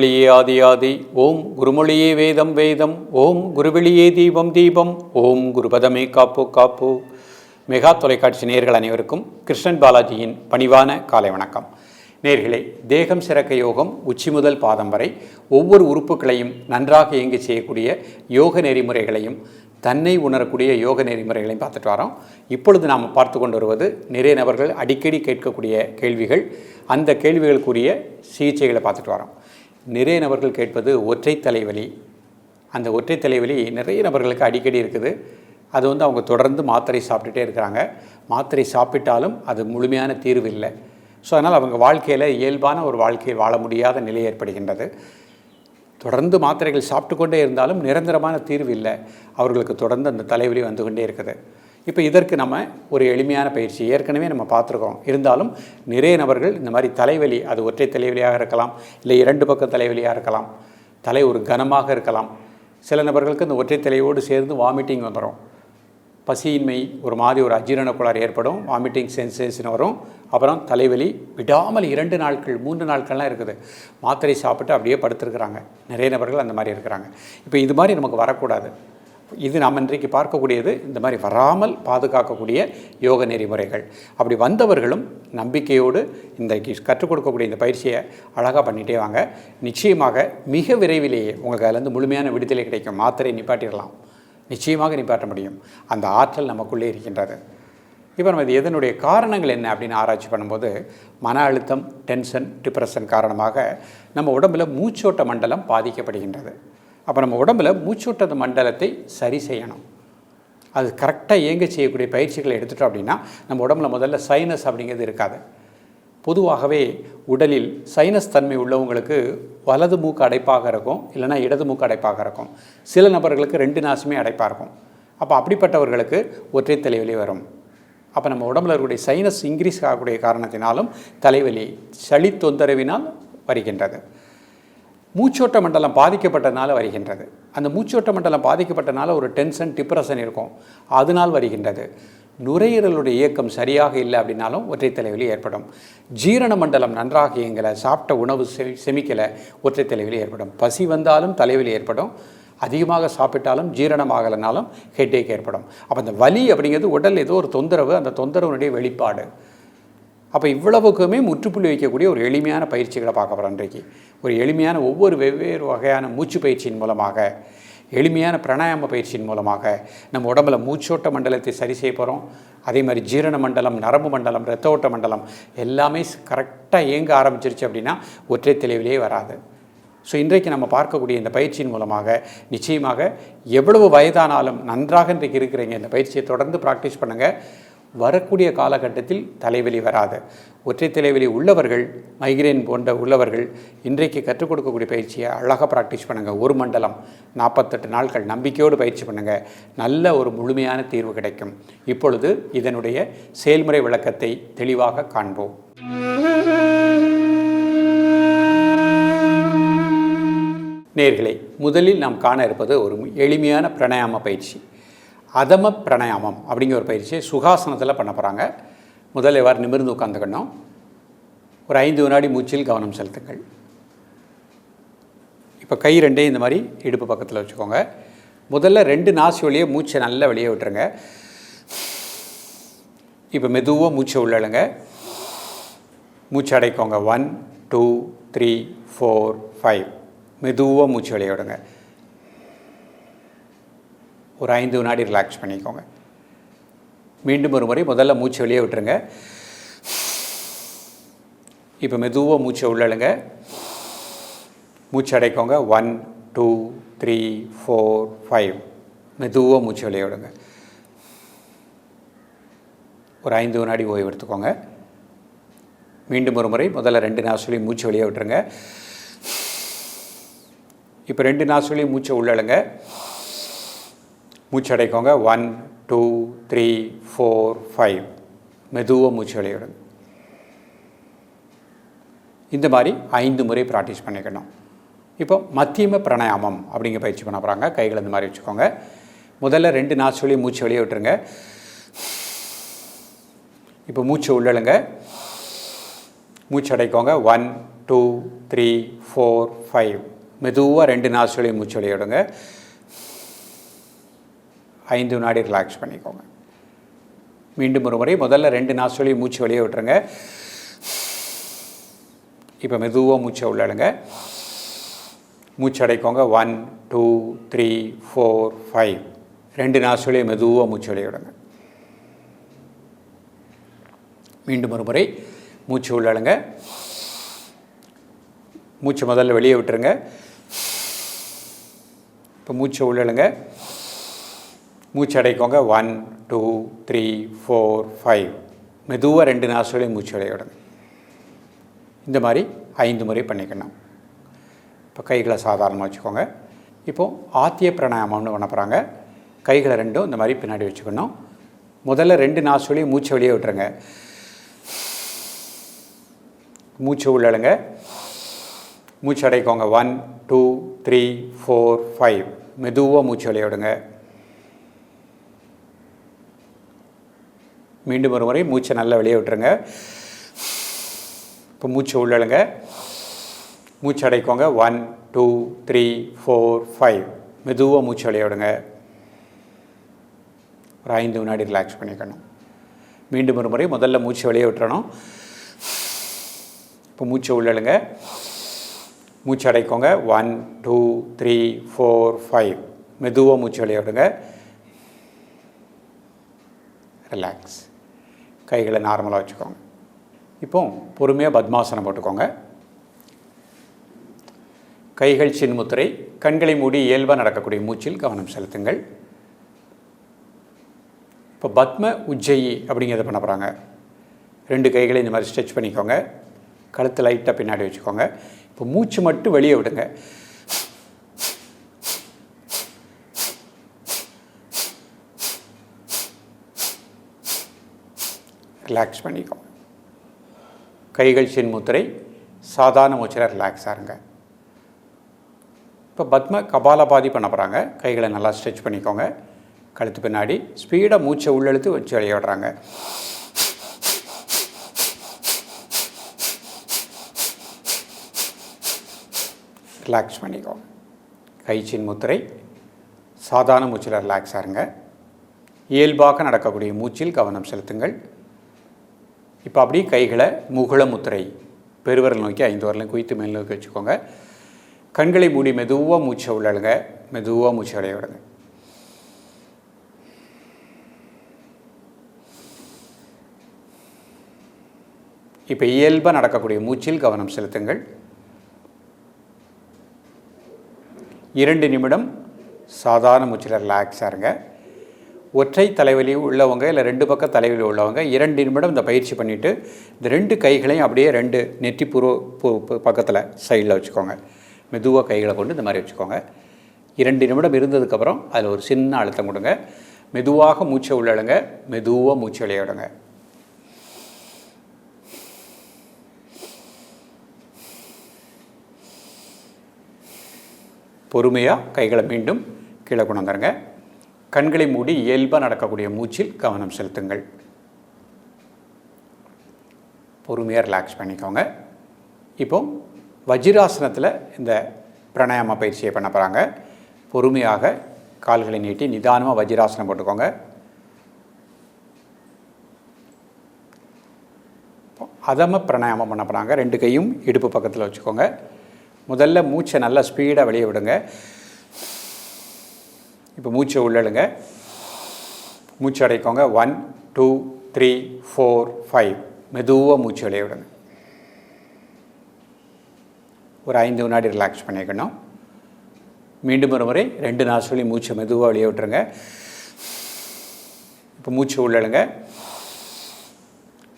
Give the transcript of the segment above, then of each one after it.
குருமொழியே ஆதி ஆதி ஓம் குருமொழியே வேதம் வேதம் ஓம் குருவெளியே தீபம் தீபம் ஓம் குருபதமே காப்பு காப்பு. மெகா தொலைக்காட்சி நேர்கள் அனைவருக்கும் கிருஷ்ணன் பாலாஜியின் பணிவான காலை வணக்கம். நேர்களே தேகம் சிறக்க யோகம் உச்சி முதல் பாதம் வரை ஒவ்வொரு உறுப்புகளையும் நன்றாக இயங்கி செய்யக்கூடிய யோக நெறிமுறைகளையும் தன்னை உணரக்கூடிய யோக நெறிமுறைகளையும் பார்த்துட்டு வரோம். இப்பொழுது நாம் பார்த்து கொண்டு வருவது நிறைய நபர்கள் அடிக்கடி கேட்கக்கூடிய கேள்விகள். அந்த கேள்விகளுக்குரிய சிகிச்சைகளை பார்த்துட்டு வரோம். நிறைய நபர்கள் கேட்பது ஒற்றை தலைவலி. அந்த ஒற்றை தலைவலி நிறைய நபர்களுக்கு அடிக்கடி இருக்குது. அது வந்து அவங்க தொடர்ந்து மாத்திரை சாப்பிட்டுட்டே இருக்கிறாங்க. மாத்திரை சாப்பிட்டாலும் அது முழுமையான தீர்வு இல்லை. ஸோ அதனால் அவங்க வாழ்க்கையில் இயல்பான ஒரு வாழ்க்கையை வாழ முடியாத நிலை ஏற்படுகின்றது. தொடர்ந்து மாத்திரைகள் சாப்பிட்டு கொண்டே இருந்தாலும் நிரந்தரமான தீர்வு இல்லை. அவர்களுக்கு தொடர்ந்து அந்த தலைவலி வந்து கொண்டே இருக்குது. இப்போ இதற்கு நம்ம ஒரு எளிமையான பயிற்சி ஏற்கனவே நம்ம பார்த்துருக்கோம். இருந்தாலும் நிறைய நபர்கள் இந்த மாதிரி தலைவலி அது ஒற்றை தலைவலியாக இருக்கலாம் இல்லை இரண்டு பக்கம் தலைவலியாக இருக்கலாம் தலை ஒரு கனமாக இருக்கலாம். சில நபர்களுக்கு இந்த ஒற்றை தலையோடு சேர்ந்து வாமிட்டிங் வந்துடும் பசியின்மை ஒரு மாதிரி ஒரு அஜீரண கோளாறு ஏற்படும் வாமிட்டிங் சென்சேஷன் வரும். அப்புறம் தலைவலி விடாமல் இரண்டு நாட்கள் மூன்று நாட்கள்லாம் இருக்குது. மாத்திரை சாப்பிட்டு அப்படியே படுத்துருக்குறாங்க. நிறைய நபர்கள் அந்த மாதிரி இருக்கிறாங்க. இப்போ இது மாதிரி நமக்கு வரக்கூடாது. இது நாம் இன்றைக்கு பார்க்கக்கூடியது இந்த மாதிரி வராமல் பாதுகாக்கக்கூடிய யோக நெறிமுறைகள். அப்படி வந்தவர்களும் நம்பிக்கையோடு இந்த கற்றுக் கொடுக்கக்கூடிய இந்த பயிற்சியை அழகாக பண்ணிகிட்டே வாங்க. நிச்சயமாக மிக விரைவிலேயே உங்களுக்கு அதிலேருந்து முழுமையான விடுதலை கிடைக்கும். மாத்திரை நிப்பாட்டிடலாம். நிச்சயமாக நிப்பாட்ட முடியும். அந்த ஆற்றல் நமக்குள்ளே இருக்கின்றது. இப்போ நம்ம இது எதனுடைய காரணங்கள் என்ன அப்படின்னு ஆராய்ச்சி பண்ணும்போது மன அழுத்தம் டென்ஷன் டிப்ரெஷன் காரணமாக நம்ம உடம்பில் மூச்சோட்ட மண்டலம் பாதிக்கப்படுகின்றது. அப்போ நம்ம உடம்புல மூச்சூட்டது மண்டலத்தை சரி செய்யணும். அது கரெக்டாக இயங்க செய்யக்கூடிய பயிற்சிகளை எடுத்துட்டோம் அப்படின்னா நம்ம உடம்புல முதல்ல சைனஸ் அப்படிங்கிறது இருக்காது. பொதுவாகவே உடலில் சைனஸ் தன்மை உள்ளவங்களுக்கு வலது மூக்கு அடைப்பாக இருக்கும் இல்லைன்னா இடது மூக்கு அடைப்பாக இருக்கும். சில நபர்களுக்கு ரெண்டு நாசுமே அடைப்பாக இருக்கும். அப்போ அப்படிப்பட்டவர்களுக்கு ஒற்றை தலைவலி வரும். அப்போ நம்ம உடம்புல இருக்கக்கூடிய சைனஸ் இன்க்ரீஸ் ஆகக்கூடிய காரணத்தினாலும் தலைவலி சளி தொந்தரவினால் வருகின்றது. மூச்சோட்ட மண்டலம் பாதிக்கப்பட்டனால வருகின்றது. அந்த மூச்சோட்ட மண்டலம் பாதிக்கப்பட்டனால ஒரு டென்ஷன் டிப்ரெஷன் இருக்கும். அதனால் வருகின்றது. நுரையீரலுடைய இயக்கம் சரியாக இல்லை அப்படின்னாலும் ஒற்றை தலைவலி ஏற்படும். ஜீரண மண்டலம் நன்றாக இயங்கலை. சாப்பிட்ட உணவு செமி செமிக்கலை. ஒற்றை தலைவலி ஏற்படும். பசி வந்தாலும் தலைவலி ஏற்படும். அதிகமாக சாப்பிட்டாலும் ஜீரணமாகலைனாலும் ஹெட்டேக் ஏற்படும். அப்போ அந்த வலி அப்படிங்கிறது உடல் ஏதோ ஒரு தொந்தரவு அந்த தொந்தரவுனுடைய வெளிப்பாடு. அப்போ இவ்வளவுக்குமே முற்றுப்புள்ளி வைக்கக்கூடிய ஒரு எளிமையான பயிற்சிகளை பார்க்க போகிறோம் இன்றைக்கு. ஒரு எளிமையான ஒவ்வொரு வெவ்வேறு வகையான மூச்சு பயிற்சியின் மூலமாக எளிமையான பிராணாயாம பயிற்சியின் மூலமாக நம்ம உடம்புல மூச்சோட்ட மண்டலத்தை சரி செய்ய போகிறோம் அதே மாதிரி ஜீரண மண்டலம் நரம்பு மண்டலம் இரத்த ஓட்ட மண்டலம் எல்லாமே கரெக்டாக இயங்க ஆரம்பிச்சிருச்சு அப்படின்னா ஒற்றை தெளிவிலே வராது. ஸோ இன்றைக்கு நம்ம பார்க்கக்கூடிய இந்த பயிற்சியின் மூலமாக நிச்சயமாக எவ்வளவு வயதானாலும் நன்றாக இன்றைக்கு இருக்கிறீங்க. இந்த பயிற்சியை தொடர்ந்து ப்ராக்டிஸ் பண்ணுங்கள் வரக்கூடிய காலகட்டத்தில் தலைவலி வராது. ஒற்றை தலைவலி உள்ளவர்கள் மைக்ரேன் போன்ற உள்ளவர்கள் இன்றைக்கு கற்றுக் கொடுக்கக்கூடிய பயிற்சியை அழகாக ப்ராக்டிஸ் பண்ணுங்கள் ஒரு மண்டலம் நாற்பத்தெட்டு நாட்கள் நம்பிக்கையோடு பயிற்சி பண்ணுங்கள் நல்ல ஒரு முழுமையான தீர்வு கிடைக்கும். இப்பொழுது இதனுடைய செயல்முறை விளக்கத்தை தெளிவாக காண்போம். நேர்களை முதலில் நாம் காண இருப்பது ஒரு எளிமையான பிரணாயாம பயிற்சி. அதம பிரணயாமம் அப்படிங்கிற ஒரு பயிற்சியை சுகாசனத்தில் பண்ண போகிறாங்க முதல்ல எவ்வாறு நிமிர்ந்து உட்காந்துக்கணும் ஒரு ஐந்து வினாடி மூச்சில் கவனம் செலுத்துங்கள். இப்போ கை ரெண்டே இந்த மாதிரி இடுப்பு பக்கத்தில் வச்சுக்கோங்க. முதல்ல ரெண்டு நாசி வழியே மூச்சை நல்லா வெளியே விட்டுருங்க. இப்போ மெதுவாக மூச்சை உள்ளழுங்க மூச்சு அடைக்கோங்க. One two three four five மெதுவாக மூச்சு வெளியே விடுங்க. ஒரு ஐந்து வினாடி ரிலாக்ஸ் பண்ணிக்கோங்க. மீண்டும் ஒரு முறை முதல்ல மூச்சு வெளியே விட்டுருங்க. இப்போ மெதுவாக மூச்சை உள்ளழுங்க. மூச்சு அடைக்கோங்க. One two three four five மெதுவாக மூச்சு வெளியே விடுங்க. ஒரு ஐந்து வினாடி ஓய்வு எடுத்துக்கோங்க. மீண்டும் ஒரு முறை முதல்ல ரெண்டு நாசுலையும் மூச்சு வெளியே விட்டுருங்க. இப்போ ரெண்டு நாசுலையும் மூச்சை உள்ளழுங்க. மூச்சு அடைக்கோங்க one two three four five மெதுவாக மூச்சு வெளியே இந்த மாதிரி ஐந்து முறை ப்ராக்டிஸ் பண்ணிக்கணும். இப்போ மத்தியம பிராணாயாமம் அப்படிங்கிற பயிற்சி பண்ண போகிறாங்க கைகள் இந்த மாதிரி வச்சுக்கோங்க. முதல்ல ரெண்டு நாசுலையும் மூச்சு வெளியே விட்டுருங்க. இப்போ மூச்சு உள்ளழுங்க. மூச்சு அடைக்கோங்க one two three four five மெதுவாக ரெண்டு நாசுலையும் மூச்சு வெளியே விடுங்க. ஐந்து வினாடி ரிலாக்ஸ் பண்ணிக்கோங்க. மீண்டும் ஒரு முறை முதல்ல ரெண்டு நாசுலையும் மூச்சு வெளியே விட்டுருங்க. இப்போ மெதுவாக மூச்சை உள்ளடுங்க மூச்சு அடைக்கோங்க. One two three four five ரெண்டு நாசுலையும் மெதுவாக மூச்சு வெளியே விடுங்க. மீண்டும் ஒரு முறை மூச்சு உள்ளடுங்க மூச்சு முதல்ல வெளியே விட்டுருங்க. இப்போ மூச்சை உள்ளழுங்க மூச்சு அடைக்கோங்க one two three four five மெதுவாக ரெண்டு நாசுகளையும் மூச்சு விளைய விடுங்க இந்த மாதிரி ஐந்து முறை பண்ணிக்கணும். இப்போ கைகளை சாதாரணமாக வச்சுக்கோங்க. இப்போது ஆத்திய பிராணாயாமம்னு பண்ண போகிறாங்க கைகளை ரெண்டும் இந்த மாதிரி பின்னாடி வச்சுக்கணும். முதல்ல ரெண்டு நாசுகளையும் மூச்சு வெளியே விட்டுருங்க. மூச்சு உள்ளழுங்க மூச்சு அடைக்கோங்க one two three four five மெதுவாக மூச்சு வெளியே விடுங்க. மீண்டும் ஒரு முறை மூச்சை நல்லா வெளியே விட்டுருங்க. இப்போ மூச்சு உள்ளழுங்க மூச்சு அடைக்கோங்க. One two three four five மெதுவாக மூச்சு வெளியே விடுங்க. ஒரு ஐந்து வினாடி ரிலாக்ஸ் பண்ணிக்கணும். மீண்டும் ஒரு முறை முதல்ல மூச்சு வெளியே விட்டுறணும். இப்போ மூச்சை உள்ளழுங்க மூச்சு அடைக்கோங்க. One two three four five மெதுவாக மூச்சு வெளியே விடுங்க. ரிலாக்ஸ் கைகளை நார்மலாக வச்சுக்கோங்க. இப்போ பொறுமையாக பத்மாசனம் போட்டுக்கோங்க. கைகள் சின்முத்திரை கண்களை மூடி இயல்பாக நடக்கக்கூடிய மூச்சில் கவனம் செலுத்துங்கள். இப்போ பத்ம உஜ்ஜயி அப்படிங்கிறத பண்ண போகிறாங்க ரெண்டு கைகளை இந்த மாதிரி ஸ்ட்ரெச் பண்ணிக்கோங்க. கழுத்து லைட்டாக பின்னாடி வச்சுக்கோங்க. இப்போ மூச்சு மட்டும் வெளியே விடுங்க. ரிலாக்ஸ் பண்ணிக்கும் கைகள் சின்முத்திரை சாதாரண மூச்சில் ரிலாக்ஸாக இருங்க. இப்போ பத்ம கபாலபாதி பண்ண போகிறாங்க கைகளை நல்லா ஸ்ட்ரெச் பண்ணிக்கோங்க. கழுத்து பின்னாடி ஸ்பீடாக மூச்சை உள்ளெழுத்து வச்சு வெளியே விடுறாங்க. ரிலாக்ஸ் பண்ணிக்கோங்க கைச்சின் முத்திரை சாதாரண மூச்சில் ரிலாக்ஸாக இருங்க. இயல்பாக நடக்கக்கூடிய மூச்சில் கவனம் செலுத்துங்கள். இப்போ அப்படியே கைகளை முகுளமுத்திரை பெருவரல் நோக்கி ஐந்து வரலையும் குவித்து மேல் நோக்கி வச்சுக்கோங்க. கண்களை மூடி மெதுவாக மூச்சை உள்ளழுங்க மெதுவாக மூச்சை அடைய விடுங்க. இப்போ இயல்பாக நடக்கக்கூடிய மூச்சில் கவனம் செலுத்துங்கள். இரண்டு நிமிடம் சாதாரண மூச்சில் ரிலாக்ஸாக இருங்க. ஒற்றை தலைவலி உள்ளவங்க இல்லை ரெண்டு பக்கம் தலைவலி உள்ளவங்க இரண்டு நிமிடம் இந்த பயிற்சி பண்ணிவிட்டு இந்த ரெண்டு கைகளையும் அப்படியே ரெண்டு நெற்றி பூர்வ பக்கத்தில் சைடில் வச்சுக்கோங்க. மெதுவாக கைகளை கொண்டு இந்த மாதிரி வச்சுக்கோங்க. இரண்டு நிமிடம் இருந்ததுக்கப்புறம் அதில் ஒரு சின்ன அழுத்தம் கொடுங்க. மெதுவாக மூச்சை உள்ளடுங்க மெதுவாக மூச்சு விளையாடுங்க பொறுமையாக கைகளை மீண்டும் கீழே கொண்டு வந்துடுங்க கண்களை மூடி இயல்பாக நடக்கக்கூடிய மூச்சில் கவனம் செலுத்துங்கள். பொறுமையாக ரிலாக்ஸ் பண்ணிக்கோங்க. இப்போ வஜ்ராசனத்தில் இந்த பிராணாயாம பயிற்சியை பண்ண போகிறாங்க பொறுமையாக கால்களை நீட்டி நிதானமாக வஜ்ராசனம் போட்டுக்கோங்க. அதம பிராணாயாமம் பண்ண போகிறாங்க ரெண்டு கையும் இடுப்பு பக்கத்தில் வச்சுக்கோங்க. முதல்ல மூச்சை நல்லா ஸ்பீடாக வெளியே விடுங்க. இப்போ மூச்சை உள்ளழுங்க. மூச்சு அடைக்கோங்க. One two three four five மெதுவாக மூச்சு வெளியே விடுங்க. ஒரு ஐந்து வினாடி ரிலாக்ஸ் பண்ணிக்கணும். மீண்டும் ஒரு முறை ரெண்டு நாசுகளையும் மூச்சை மெதுவாக வெளியே விட்டுருங்க. இப்போ மூச்சு உள்ளழுங்க.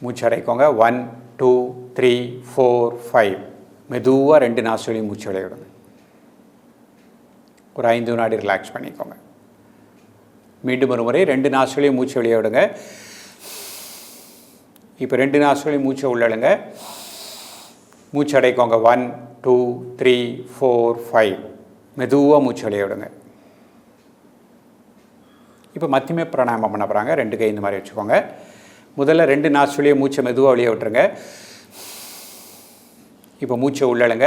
மூச்சு அடைக்கோங்க. One two three four five மெதுவாக ரெண்டு நாசுலையும் மூச்சு வெளியே விடுங்க. ஒரு ஐந்து வினாடி ரிலாக்ஸ் பண்ணிக்கோங்க. மீண்டும் ஒரு முறை ரெண்டு நாசுகளையும் மூச்சு வெளியே விடுங்க. இப்போ ரெண்டு நாசுகளையும் மூச்சை உள்ளழுங்க மூச்சு அடைக்கோங்க. One two three four five மெதுவாக மூச்சு வெளியே விடுங்க. இப்போ மத்தியமே பிராணாயாமம் பண்ண போகிறாங்க ரெண்டு கை இந்த மாதிரி வச்சுக்கோங்க. முதல்ல ரெண்டு நாசுலேயே மூச்சை மெதுவாக வெளியே விட்டுருங்க. இப்போ மூச்சை உள்ளழுங்க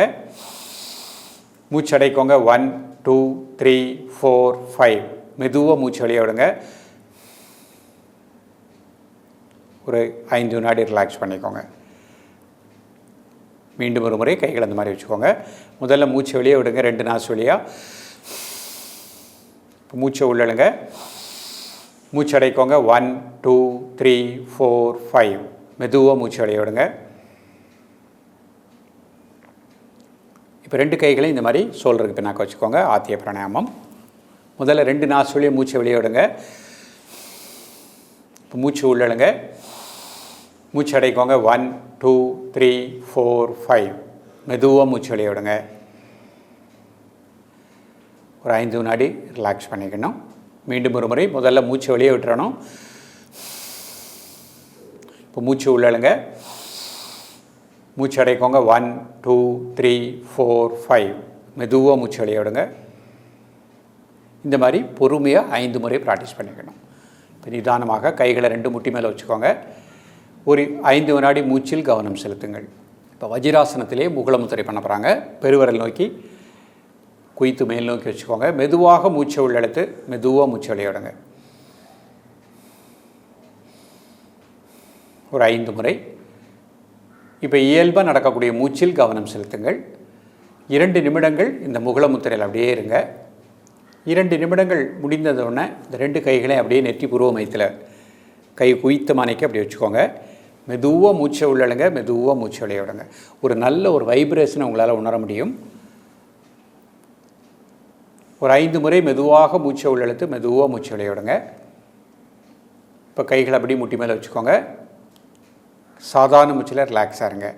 மூச்சடைக்கோங்க one two three four five மெதுவாக மூச்சு வெளியே விடுங்க. ஒரு ஐந்து வினாடி ரிலாக்ஸ் பண்ணிக்கோங்க. மீண்டும் ஒரு முறை கைகள் அந்த மாதிரி வச்சுக்கோங்க. முதல்ல மூச்சு வெளியே விடுங்க ரெண்டு நாசு வழியாக இப்போ மூச்சை உள்ளழுங்க மூச்சு அடைக்கோங்க. One two three four five மெதுவாக மூச்சு வெளியே விடுங்க. இப்போ ரெண்டு கைகளையும் இந்த மாதிரி சோல்டருக்கு பின்னாக்க வச்சுக்கோங்க. ஆத்திய பிராணாயாமம். முதல்ல ரெண்டு நாசுலையும் மூச்சை வெளியே விடுங்க. இப்போ மூச்சு உள்ளடுங்க மூச்சு அடைக்கோங்க. One two three four five மெதுவாக மூச்சு வெளியே விடுங்க. ஒரு ஐந்து வினாடி ரிலாக்ஸ் பண்ணிக்கணும். மீண்டும் ஒரு முறை முதல்ல மூச்சு வெளியே விட்டுறணும். இப்போ மூச்சு உள்ளழுங்க மூச்சு அடைக்கோங்க. One two three four five மெதுவாக மூச்சு வெளியே விடுங்க. இந்த மாதிரி பொறுமையாக ஐந்து முறை ப்ராக்டிஸ் பண்ணிக்கணும். இப்போ நிதானமாக கைகளை ரெண்டு முட்டி மேலே வச்சுக்கோங்க. ஒரு ஐந்து வினாடி மூச்சில் கவனம் செலுத்துங்கள். இப்போ வஜிராசனத்திலே முகுளமுத்திரை பண்ண போகிறாங்க பெருவரல் நோக்கி குய்த்து மேல் நோக்கி வச்சுக்கோங்க. மெதுவாக மூச்சை உள்ளெடுத்து மெதுவாக மூச்சை விளையாடுங்க ஒரு ஐந்து முறை. இப்போ இயல்பாக நடக்கக்கூடிய மூச்சில் கவனம் செலுத்துங்கள். இரண்டு நிமிடங்கள் இந்த முகுளமுத்திரையில் அப்படியே இருங்க. இரண்டு நிமிடங்கள் முடிந்ததோடனே இந்த ரெண்டு கைகளையும் அப்படியே நெற்றி புருவ மையத்தில் கை குவித்த மானைக்கு அப்படி வச்சுக்கோங்க. மெதுவாக மூச்சை உள்ளழுங்க மெதுவாக மூச்சு விளையாடுங்க ஒரு நல்ல ஒரு வைப்ரேஷனை உங்களால் உணர முடியும். ஒரு ஐந்து முறை மெதுவாக மூச்சை உள்ளெழுத்து மெதுவாக மூச்சு விளையாடுங்க இப்போ கைகளை அப்படியே முட்டி மேலே வச்சுக்கோங்க. சாதாரண மூச்சில் ரிலாக்ஸாக இருங்க.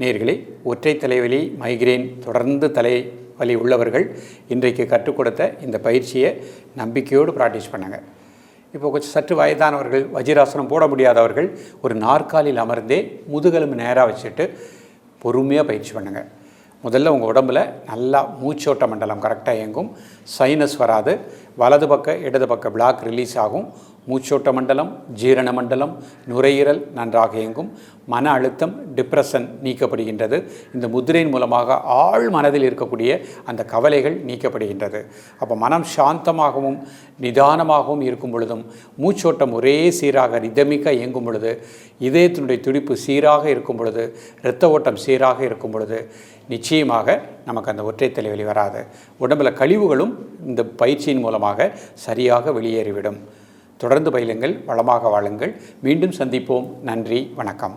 நேர்களே ஒற்றை தலைவலி மைக்ரேன் தொடர்ந்து தலை வலி உள்ளவர்கள் இன்றைக்கு கற்றுக் கொடுத்த இந்த பயிற்சியை நம்பிக்கையோடு ப்ராக்டிஸ் பண்ணுங்கள் இப்போ கொஞ்சம் சற்று வயதானவர்கள் வஜிராசனம் போட முடியாதவர்கள் ஒரு நாற்காலியில் அமர்ந்தே முதுகெலும்பு நேராக வச்சுட்டு பொறுமையாக பயிற்சி பண்ணுங்கள் முதல்ல உங்கள் உடம்பில் நல்லா மூச்சோட்ட மண்டலம் கரெக்டாக இயங்கும். சைனஸ் வராது. வலது பக்க இடது பக்க பிளாக் ரிலீஸ் ஆகும். மூச்சோட்ட மண்டலம் ஜீரண மண்டலம் நுரையீரல் நன்றாக இயங்கும். மன அழுத்தம் டிப்ரெஷன் நீக்கப்படுகின்றது. இந்த முதிரையின் மூலமாக ஆழ் மனதில் இருக்கக்கூடிய அந்த கவலைகள் நீக்கப்படுகின்றது. அப்போ மனம் சாந்தமாகவும் நிதானமாகவும் இருக்கும் பொழுதும் மூச்சோட்டம் ஒரே சீராக ரிதமிக்க இயங்கும் பொழுது இதயத்தினுடைய துடிப்பு சீராக இருக்கும் பொழுது இரத்த ஓட்டம் சீராக இருக்கும் பொழுது நிச்சயமாக நமக்கு அந்த ஒற்றை தலைவலி வராது. உடம்பில் கழிவுகளும் இந்த பயிற்சியின் மூலமாக சரியாக வெளியேறிவிடும். தொடர்ந்து பயிலுங்கள் வளமாக வாழுங்கள். மீண்டும் சந்திப்போம். நன்றி வணக்கம்.